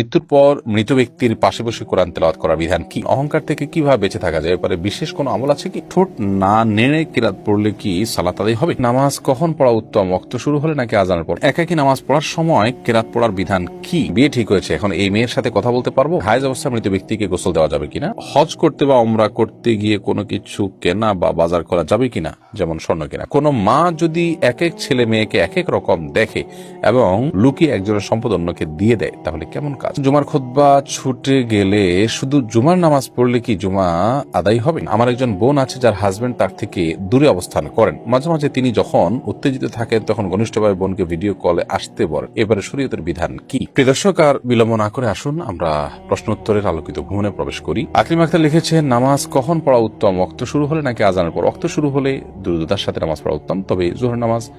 মৃত্যুর পর মৃত ব্যক্তির পাশে বসে কোরআন তেলাওয়াত করার বিধান কি? অহংকার থেকে কীভাবে বেঁচে থাকা যায়? এবারে বিশেষ কোনো আমল আছে কি? ঠোঁট না নেড়ে কিরাত পড়লে কি সালাত আদায় হবে? নামাজ কখন পড়া উত্তম? অক্ত শুরু হলে নাকি আজানের পর? একাকি নামাজ পড়ার সময় কেরাত পড়ার বিধান কি? বিয়ে ঠিক হয়েছে, এখন এই মেয়ের সাথে কথা বলতে পারব? হায়জ অবস্থায় মৃত ব্যক্তিকে গোসল দেওয়া যাবে কিনা? হজ করতে বা অমরা করতে গিয়ে কোনো কিছু কেনা বা বাজার করা যাবে কিনা? যেমন স্বর্ণ কেনা। কোন মা যদি এক এক ছেলে মেয়েকে এক এক রকম দেখে এবং লুকিয়ে একজনের সম্পদ অন্যকে দিয়ে দেয়, তাহলে কেমন কাজ? জুমার খুতবা ছুটে গেলে শুধু জুমার নামাজ পড়লে কি জুমা আদায় হবে? আমার একজন বোন আছে যার হাজবেন্ড তার থেকে দূরে অবস্থান করেন। মাঝে মাঝে তিনি যখন উত্তেজিত থাকেন, তখন ঘনিষ্ঠভাবে বোনকে ভিডিও কলে আসতে বলেন। এবারে শরীয়তের বিধান কি? প্রিয় দর্শক, আর বিলম্ব না করে আসুন, আমরা প্রশ্ন উত্তরের আলোকিত ভ্রমণে প্রবেশ করি। আকলিম আক্তার লিখেছেন, নামাজ কখন পড়া উত্তম? অক্ত শুরু হলে নাকি আজানের পর? অক্ত শুরু হলে দ্রুততার সাথে নামাজ পড়া উত্তম, তবে জোহর নামাজ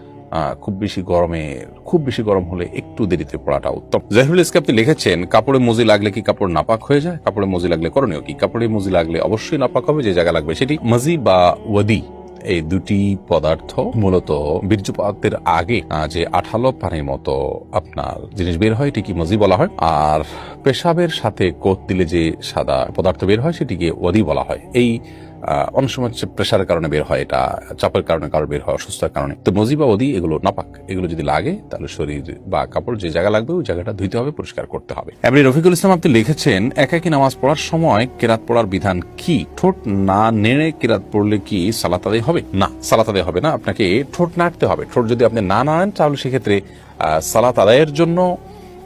খুব বেশি গরমে, খুব বেশি গরম হলে একটু দেরিতে পড়াটা উত্তম। জাহিরুল ইসলাম আপনি লিখেছেন, কাপড়ে মজি লাগলে কি কাপড় নাপাক হয়ে যায়? কাপড়ে মজি লাগলে করণীয় কি? কাপড়ে মজি লাগলে অবশ্যই নাপাক হবে, যে জায়গা লাগবে সেটি মজি বা ওয়াদি। এই দুটি পদার্থ মূলত বীর্যপাতের আগে যে আঠালো পানির মতো আপনার জিনিস বের হয়, এটিকে মজি বলা হয়। আর পেশাবের সাথে কোত দিলে যে সাদা পদার্থ বের হয়, সেটিকে ওয়াদি বলা হয়। এই অনেক সময় হচ্ছে প্রেশারের কারণে বের হয় এটা, চাপের কারণে কারও বের হয় অসুস্থতার কারণে। তো মজি বা ওদি এগুলো নাপাক। এগুলো যদি লাগে, তাহলে শরীর বা কাপড় যে জায়গা লাগবে, ওই জায়গাটা ধুইতে হবে, পরিষ্কার করতে হবে। এমনি রফিকুল ইসলাম, আপনি লিখেছেন, একাকি নামাজ পড়ার সময় কেরাত পড়ার বিধান কি? ঠোঁট না নেড়ে কেরাত পড়লে কি সালাত আদায় হবে? না, সালাত আদায় হবে না। আপনাকে ঠোঁট নাড়তে হবে। ঠোঁট যদি আপনি না নাড়েন, তাহলে সেক্ষেত্রে সালাত আদায়ের জন্য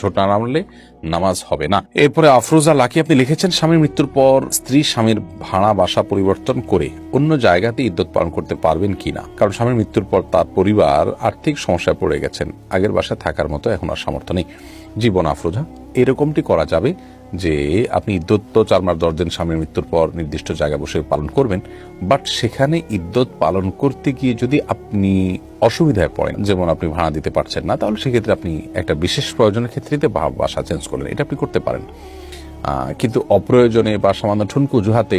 ছোট না নামলে নামাজ হবে না। এরপরে আফরোজা লাকি, আপনি লিখেছেন, স্বামীর মৃত্যুর পর স্ত্রী স্বামীর ভাড়া বাসা পরিবর্তন করে অন্য জায়গাতে ইদ্যত পালন করতে পারবেন কিনা কারণ স্বামীর মৃত্যুর পর তার পরিবার আর্থিক সমস্যায় পড়ে গেছেন। আগের বাসায় থাকার মতো এখন আর সামর্থ্য নেই। জীবন আফরোজা, এরকমটি করা যাবে যে আপনি ইদ্যত তো চার মাস দশ দিন স্বামীর মৃত্যুর পর নির্দিষ্ট জায়গায় বসে পালন করবেন বাট সেখানে ইদ্যত পালন করতে গিয়ে যদি আপনি অসুবিধায় পড়েন, যেমন আপনি ভাড়া দিতে পারছেন না, তাহলে সেক্ষেত্রে আপনি একটা বিশেষ প্রয়োজনের ক্ষেত্রে বাসা চেঞ্জ করলেন। এটা আপনি করতে পারেন। কিন্তু অপ্রয়োজনে বা সামান্য ঠুনকু জুহাতে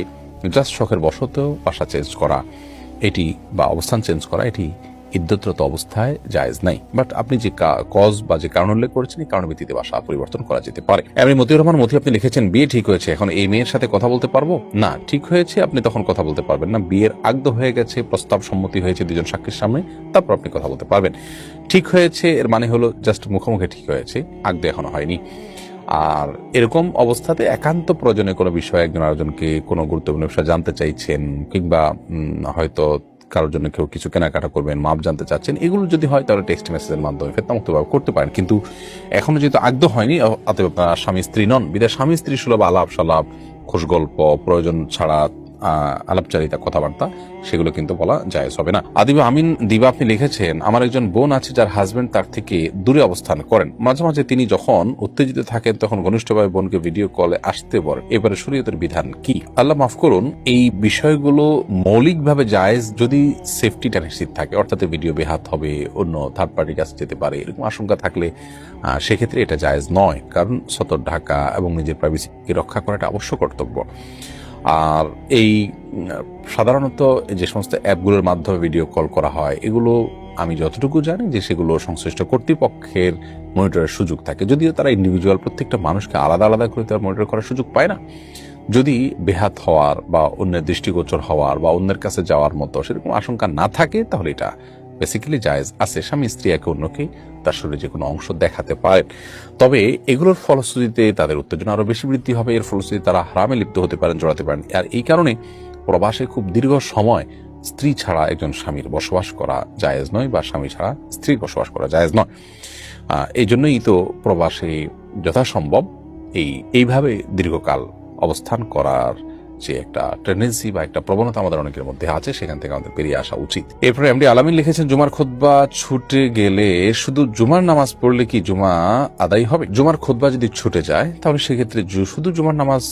জাস্ট শখের বশতেও বাসা চেঞ্জ করা, এটি বা অবস্থান চেঞ্জ করা, এটি ইদ্যতরত অবস্থায় জায়েজ নাই। বাট আপনি যে কজ বা যে কারণ উল্লেখ করেছেন, এই কারণ ভিত্তিতে বাসা পরিবর্তন করা যেতে পারে। এমনি মতিউর রহমান মতি, আপনি লিখেছেন, বিয়ে ঠিক হয়েছে, এখন এই মেয়ের সাথে কথা বলতে পারব? না, ঠিক হয়েছে, আপনি তখন কথা বলতে পারবেন না। বিয়ের আগদ হয়ে গেছে, প্রস্তাব সম্মতি হয়েছে দুজন সাক্ষীর সামনে, তারপর আপনি কথা বলতে পারবেন। ঠিক হয়েছে, এর মানে হলো জাস্ট মুখোমুখি ঠিক হয়েছে আগদ এখনও হয়নি। আর এরকম অবস্থাতে একান্ত প্রয়োজনে কোনো বিষয়ে একজন আরেকজনকে কোনো গুরুত্বপূর্ণ বিষয় জানতে চাইছেন, কিংবা হয়তো কারোর জন্য কেউ কিছু কেনাকাটা করবেন, মাপ জানতে চাচ্ছেন, এগুলো যদি হয় তাহলে টেক্সট মেসেজের মাধ্যমে ফেতনামুক্তভাবে করতে পারেন। কিন্তু এখনও যেহেতু আগ্রহ হয়নি, অতএব আপনারা স্বামী স্ত্রী নন। বিদায় স্বামী স্ত্রী সুলভ আলাপ সালাপ খোশ গল্প প্রয়োজন ছাড়া আলাপচারিতা, কথাবার্তা, সেগুলো কিন্তু বলা জায়েজ হবে না। আদিবা আমিন দিবা আপনি লিখেছেন, আমার একজন বোন আছে যার হাজবেন্ড তার থেকে দূরে অবস্থান করেন। মাঝে মাঝে তিনি যখন উত্তেজিত থাকেন, তখন ঘনিষ্ঠভাবে বোনকে ভিডিও কলে আসতে বলেন। এবারে শরীয়তের বিধান কি? আল্লাহ মাফ করুন, এই বিষয়গুলো মৌলিকভাবে জায়েজ যদি সেফটিটা নিশ্চিত থাকে। অর্থাৎ ভিডিও বেহাত হবে, অন্য থার্ড পার্টির কাছে যেতে পারে, এরকম আশঙ্কা থাকলে সেক্ষেত্রে এটা জায়েজ নয়। কারণ সতর ঢাকা এবং নিজের প্রাইভেসিকে রক্ষা করাটা অবশ্য কর্তব্য। আর এই সাধারণত যে সমস্ত অ্যাপগুলোর মাধ্যমে ভিডিও কল করা হয়, এগুলো আমি যতটুকু জানি যে সেগুলো সংশ্লিষ্ট কর্তৃপক্ষের মনিটরের সুযোগ থাকে। যদিও তারা ইন্ডিভিজুয়াল প্রত্যেকটা মানুষকে আলাদা আলাদা করে তারা মনিটর করার সুযোগ পায় না। যদি বেহাত হওয়ার বা অন্যের দৃষ্টিগোচর হওয়ার বা অন্যের কাছে যাওয়ার মতো সেরকম আশঙ্কা না থাকে, তাহলে এটা বেসিক্যালি জায়েজ আছে। স্বামী স্ত্রী একে অন্যকে তার শরীরে যে কোনো অংশ দেখাতে পারেন। তবে এগুলোর ফলশ্রুতিতে তাদের উত্তেজনা আরও বেশি বৃদ্ধি হবে। এর ফলশ্রুতিতে তারা হারামে লিপ্ত হতে পারেন, জড়াতে পারেন। আর এই কারণে প্রবাসে খুব দীর্ঘ সময় স্ত্রী ছাড়া একজন স্বামীর বসবাস করা জায়েজ নয় বা স্বামী ছাড়া স্ত্রীর বসবাস করা জায়েজ নয়। এই জন্যই তো প্রবাসে যথাসম্ভব এই, এইভাবে দীর্ঘকাল অবস্থান করার যে একটা টেন্ডেন্সি বা একটা প্রবণতা আমাদের অনেকের মধ্যে আছে, সেখান থেকে আমাদের বেরিয়ে আসা উচিত। এরপরে এমডি আলামিন লিখেছেন, জুমার খুতবা ছুটে গেলে শুধু জুমার নামাজ পড়লে কি জুমা আদায় হবে? জুমার খুতবা যদি ছুটে যায়, তাহলে সেক্ষেত্রে শুধু জুমার নামাজ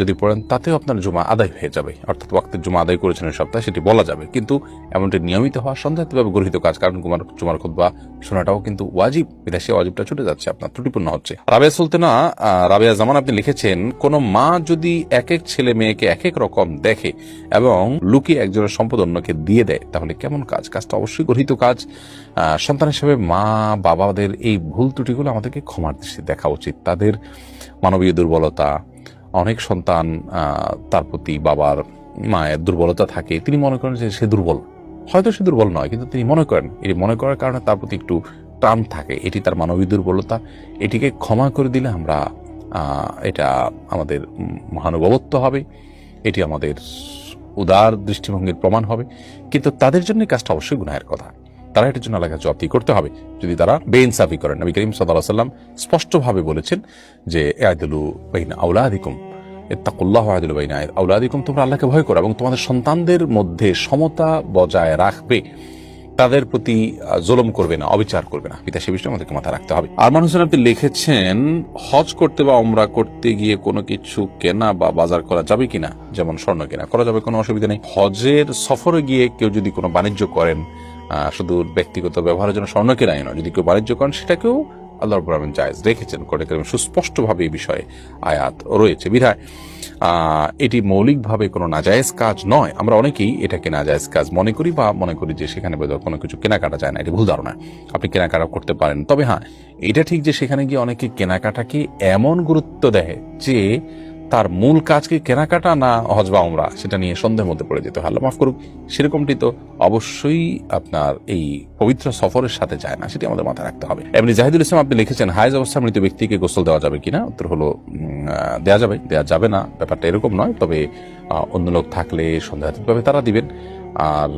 যদি পড়েন, তাতেও আপনার জুমা আদায় হয়ে যাবে। অর্থাৎ ওয়াক্তের জুমা আদায় করেছেন এই সপ্তাহে, সেটি বলা যাবে। কিন্তু এমনটি নিয়মিত হওয়া সন্দেহভাবে গৃহীত কাজ, কারণ জুমার জুমার খুতবা শোনাটাও কিন্তু ওয়াজিব। বিদেশে ওয়াজিবটা ছুটে যাচ্ছে, আপনার ত্রুটিপূর্ণ হচ্ছে। রাবেয়া সুলতানা রাবেয়া জামান আপনি লিখেছেন, কোন মা যদি এক এক ছেলে মেয়েকে এক এক রকম দেখে এবং লুকিয়ে একজনের সম্পদ অন্যকে দিয়ে দেয়, তাহলে কেমন কাজ? কাজটা অবশ্যই গৃহীত কাজ। সন্তান হিসেবে মা, বাবাদের এই ভুল ত্রুটিগুলো আমাদেরকে ক্ষমার দৃষ্টিতে দেখা উচিত। তাদের মানবীয় দুর্বলতা, অনেক সন্তান তার প্রতি বাবার মায়ের দুর্বলতা থাকে, তিনি মনে করেন যে সে দুর্বল। হয়তো সে দুর্বল নয়, কিন্তু তিনি মনে করেন, এটি মনে করার কারণে তার প্রতি একটু টান থাকে। এটি তার মানবীয় দুর্বলতা, এটিকে ক্ষমা করে দিলে আমরা এটা আমাদের মহানুভবত্ব হবে। এটি আমাদের উদার দৃষ্টিভঙ্গির প্রমাণ হবে। কিন্তু তাদের জন্য কাজটা অবশ্যই গুনাহের কথা। তারা এটার জন্য আলাদা জবাবদি করতে হবে। যদি তারা বেইনসাফি করেন, নবী করিম সাল্লাহ সাল্লাম স্পষ্টভাবে বলেছেন যে আয়দুলু বাইন আউলাদিকুম ইত্তাকুল্লাহ আয়দুলু বাইন আউলাদিকুম তোমরা আল্লাহকে ভয় করো এবং তোমাদের সন্তানদের মধ্যে সমতা বজায় রাখবে। তাদের প্রতি জোলম করবে না, অবিচার করবে না। পিতা সে বিষয়ে আমাদেরকে মাথায় রাখতে হবে। আর হোসেন আপনি লিখেছেন, হজ করতে বা অমরা করতে গিয়ে কোনো কিছু কেনা বা বাজার করা যাবে কিনা, যেমন স্বর্ণ কেনা, করা যাবে, কোনো অসুবিধা নেই। হজের সফরে গিয়ে কেউ যদি কোনো বাণিজ্য করেন শুধু ব্যক্তিগত ব্যবহারের জন্য স্বর্ণ নয়, যদি কেউ বাণিজ্য করেন, সেটাকেও আল্লাহ রব্বুল আলামিন জায়েজ রেখেছেন কোরআন কারিমে সুস্পষ্টভাবে এই বিষয়ে আয়াত রয়েছে। বিধায় এটি মৌলিকভাবে কোনো নাজায়েজ কাজ নয়। আমরা অনেকেই এটাকে নাজায়েজ কাজ মনে করি বা মনে করি যে সেখানে বোধহয় কোনো কিছু কেনাকাটা যায় না। এটি ভুল ধারণা। আপনি কেনাকাটা করতে পারেন। তবে হ্যাঁ এটা ঠিক যে সেখানে গিয়ে অনেকে কেনাকাটাকে এমন গুরুত্ব দেয় যে তার মূল কাজ কি কেনাকাটা না হজ বা উমরা? সেটা নিয়ে সন্দেহের মধ্যে পড়ে যেতে আল্লাহ মাফ করুক, সেরকমটি তো অবশ্যই আপনার এই পবিত্র সফরের সাথে যায় না, সেটি আমাদের মাথায় রাখতে হবে। এমনি জাহিদুল ইসলাম আপনি লিখেছেন, হায়জ অবস্থা মৃত ব্যক্তিকে গোসল দেওয়া যাবে কিনা? উত্তর হলো দেওয়া যাবে দেওয়া যাবে না। ব্যাপারটা এরকম নয়, তবে অন্য লোক থাকলে সন্দেহাতীতভাবে তারা দিবেন। আর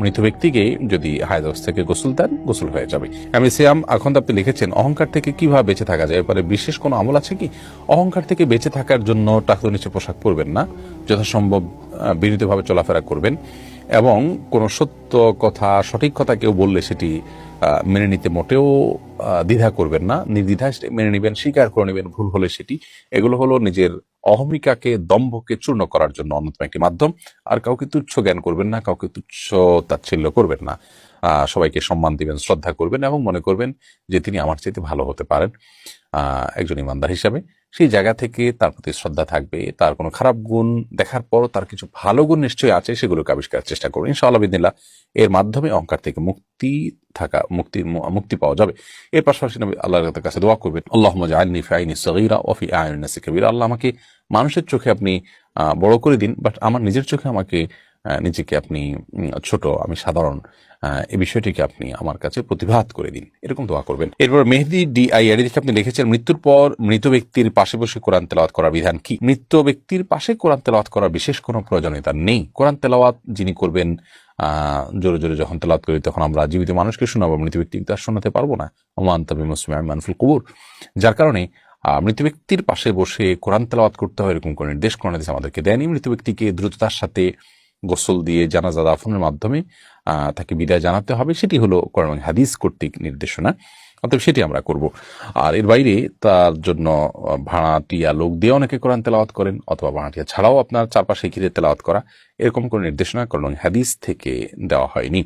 মৃত ব্যক্তিকে যদি হায়দ থেকে গোসল দেন, গোসল হয়ে যাবে। আমি সিয়াম, এখন আপনি লিখেছেন, অহংকার থেকে কীভাবে বেঁচে থাকা যায়? এরপরে বিশেষ কোনো আমল আছে কি? অহংকার থেকে বেঁচে থাকার জন্য টাকতো নিচে পোশাক পরবেন না। যথাসম্ভব বিনীতভাবে চলাফেরা করবেন। এবং কোনো সত্য কথা, সঠিক কথা কেউ বললে সেটি মেনে নিতে মোটেও দ্বিধা করবেন না। নির্দ্বিধায় মেনে নেবেন, স্বীকার করে নেবেন, ভুল হলে সেটি। এগুলো হলো নিজের অহমিকাকে, দম্ভকে চূর্ণ করার জন্য অন্যতম একটি মাধ্যম। আর কাউকে তুচ্ছ জ্ঞান করবেন না, কাউকে তুচ্ছ তাচ্ছিল্য করবেন না। সবাইকে সম্মান দিবেন, শ্রদ্ধা করবেন এবং মনে করবেন যে তিনি আমার চাইতে ভালো হতে পারেন একজন ইমানদার হিসাবে। সেই জায়গা থেকে তার প্রতি শ্রদ্ধা থাকবে, তার কোনো খারাপ গুণ দেখার পরও তার কিছু ভালো গুণ নিশ্চয়ই আছে, সেগুলোকে আবিষ্কারের চেষ্টা করবেন ইনশাআল্লাহ বিদিল্লা এর মাধ্যমে অহংকার থেকে মুক্তি থাকা, মুক্তি মুক্তি পাওয়া যাবে। এর পাশাপাশি নবী আল্লাহর কাছে দোয়া করবেন আল্লাহ ফি আইনি সগীরা ওয়া ফি আয়ুনিন নাসি আল্লাহ আমাকে মানুষের চোখে আপনি বড় করে দিন, বাট আমার নিজের চোখে আমাকে নিজেকে আপনি ছোট, আমি সাধারণ এই বিষয়টিকে আপনি আমার কাছে প্রতিভাত করে দিন। এরকম দোয়া করবেন। এরপর মেহেদি ডি আই আইডি থেকে আপনি লিখেছেন, মৃত্যুর পর মৃত ব্যক্তির পাশে বসে কোরআন তেলাওয়াত করার বিধান কি? মৃত ব্যক্তির পাশে কোরআন তেলাওয়াত করার বিশেষ কোনো প্রয়োজনীয়তা নেই। কোরআন তেলাওয়াত যিনি করবেন জোরে জোরে যখন তেলাওয়াত করি তখন আমরা জীবিত মানুষকে শোনাবো, মৃত ব্যক্তি তো আর শোনাতে পারব না। ওমান তবে মুসলিম আমি মানফুল কবুর। যার কারণে মৃত ব্যক্তির পাশে বসে কোরআন তেলাওয়াত করতে হয়, এরকম কোনো নির্দেশ, কোরআন আমাদেরকে দেয়নি। মৃত ব্যক্তিকে দ্রুততার সাথে গোসল দিয়ে জানাজা দাফনের মাধ্যমে তাকে বিদায় জানাতে হবে। সেটি হলো কোরআন হাদিস কর্তৃক নির্দেশনা। অতএব সেটি আমরা করব। আর এর বাইরে তার জন্য ভাড়াটিয়া লোক দিয়ে অনেকে কোরআন তেলাওয়াত করেন, অথবা ভাড়াটিয়া ছাড়াও আপনার চারপাশে ঘিরে তেলাওয়াত করা। এরকম কোনো নির্দেশনা কোরআন হাদিস থেকে দেওয়া হয়নি।